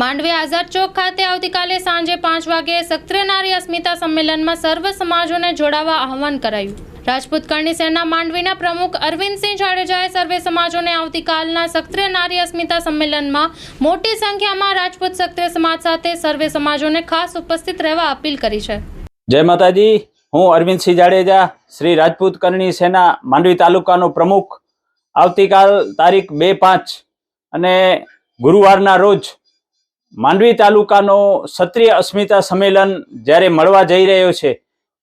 માંડવી આઝાદ ચોક ખાતે આવતીકાલે સાંજે પાંચ વાગે સક્રિય નારી અસ્મિતા સંમેલનમાં સર્વ સમાજોને જોડાવા આહવાન કરાયું. રાજપૂત કરણી સેના માંડવીના પ્રમુખ અરવિંદસિંહ જાડેજાએ સર્વે સમાજોને આવતીકાલના સક્રિય નારી અસ્મિતા સંમેલનમાં મોટી સંખ્યામાં રાજપૂત સક્રિય સમાજ સાથે સર્વે સમાજોને ખાસ ઉપસ્થિત રહેવા અપીલ કરી છે. જય માતાજી, હું અરવિંદસિંહ જાડેજા, શ્રી રાજપૂત કરણી સેના માંડવી તાલુકાનો પ્રમુખ. આવતીકાલ તારીખ બે પાંચ અને ગુરુવારના રોજ માંડવી તાલુકાનો ક્ષત્રિય અસ્મિતા સંમેલન જ્યારે મળવા જઈ રહ્યો છે,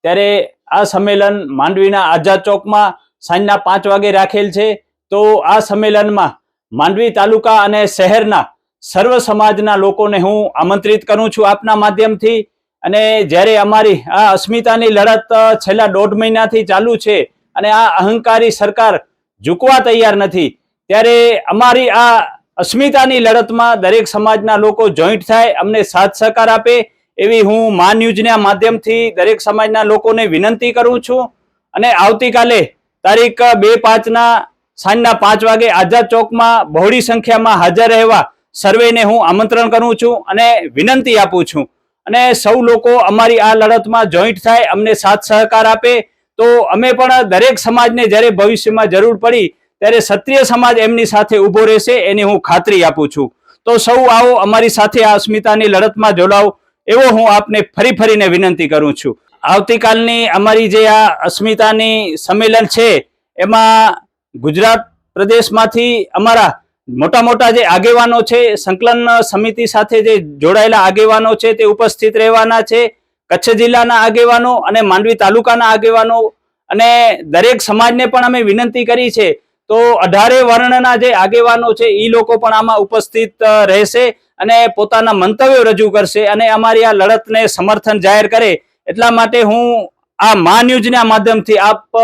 ત્યારે આ સંમેલન માંડવીના આઝાદ ચોકમાં સાંજના પાંચ વાગે રાખેલ છે. તો આ સંમેલનમાં માંડવી તાલુકા અને શહેરના સર્વ સમાજના લોકોને હું આમંત્રિત કરું છું આપના માધ્યમથી. અને જ્યારે અમારી આ અસ્મિતાની લડત છેલ્લા દોઢ મહિનાથી ચાલુ છે અને આ અહંકારી સરકાર ઝૂકવા તૈયાર નથી, ત્યારે અમારી આ અસ્મિતાની લડતમાં દરેક સમાજના લોકો જોઈન્ટ થાય, અમને સાથ સહકાર આપે એવી હું મા ન્યૂઝના માધ્યમથી દરેક સમાજના લોકોને વિનંતી કરું છું. અને આવતીકાલે તારીખ બે પાંચના સાંજના પાંચ વાગે આઝાદ ચોકમાં બહોળી સંખ્યામાં હાજર રહેવા સર્વેને હું આમંત્રણ કરું છું અને વિનંતી આપું છું. અને સૌ લોકો અમારી આ લડતમાં જોઈન્ટ થાય, અમને સાથ સહકાર આપે, તો અમે પણ દરેક સમાજને જ્યારે ભવિષ્યમાં જરૂર પડી ત્યારે ક્ષત્રિય સમાજ એમની સાથે ઊભો રહેશે એની હું ખાતરી આપું છું. તો સૌ આવો અમારી સાથે આ અસ્મિતાની લડતમાં જોડાઓ એવો હું આપને ફરી ફરીને વિનંતી કરું છું. આવતીકાલની અમારી જે આ અસ્મિતાની સંમેલન છે, એમાં ગુજરાત પ્રદેશમાંથી અમારા મોટા મોટા જે આગેવાનો છે, સંકલન સમિતિ સાથે જે જોડાયેલા આગેવાનો છે, તે ઉપસ્થિત રહેવાના છે. કચ્છ જિલ્લાના આગેવાનો અને માંડવી તાલુકાના આગેવાનો અને દરેક સમાજને પણ અમે વિનંતી કરી છે તો અઢારે વર્ણના જે આગેવાનો છે એ લોકો પણ આમાં ઉપસ્થિત રહેશે અને પોતાના મંતવ્યો રજૂ કરશે અને અમારી આ લડતને સમર્થન જાહેર કરે. એટલા માટે હું આ મા ન્યૂઝના માધ્યમથી આપ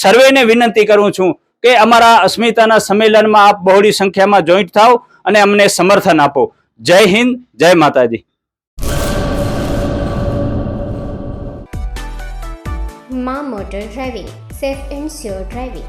સર્વેને વિનંતી કરું છું કે અમારા અસ્મિતાના સંમેલનમાં આપ બહોળી સંખ્યામાં જોઈન્ટ થાવ અને અમને સમર્થન આપો. જય હિન્દ, જય માતાજી. મા motor driving, safe and sure driving.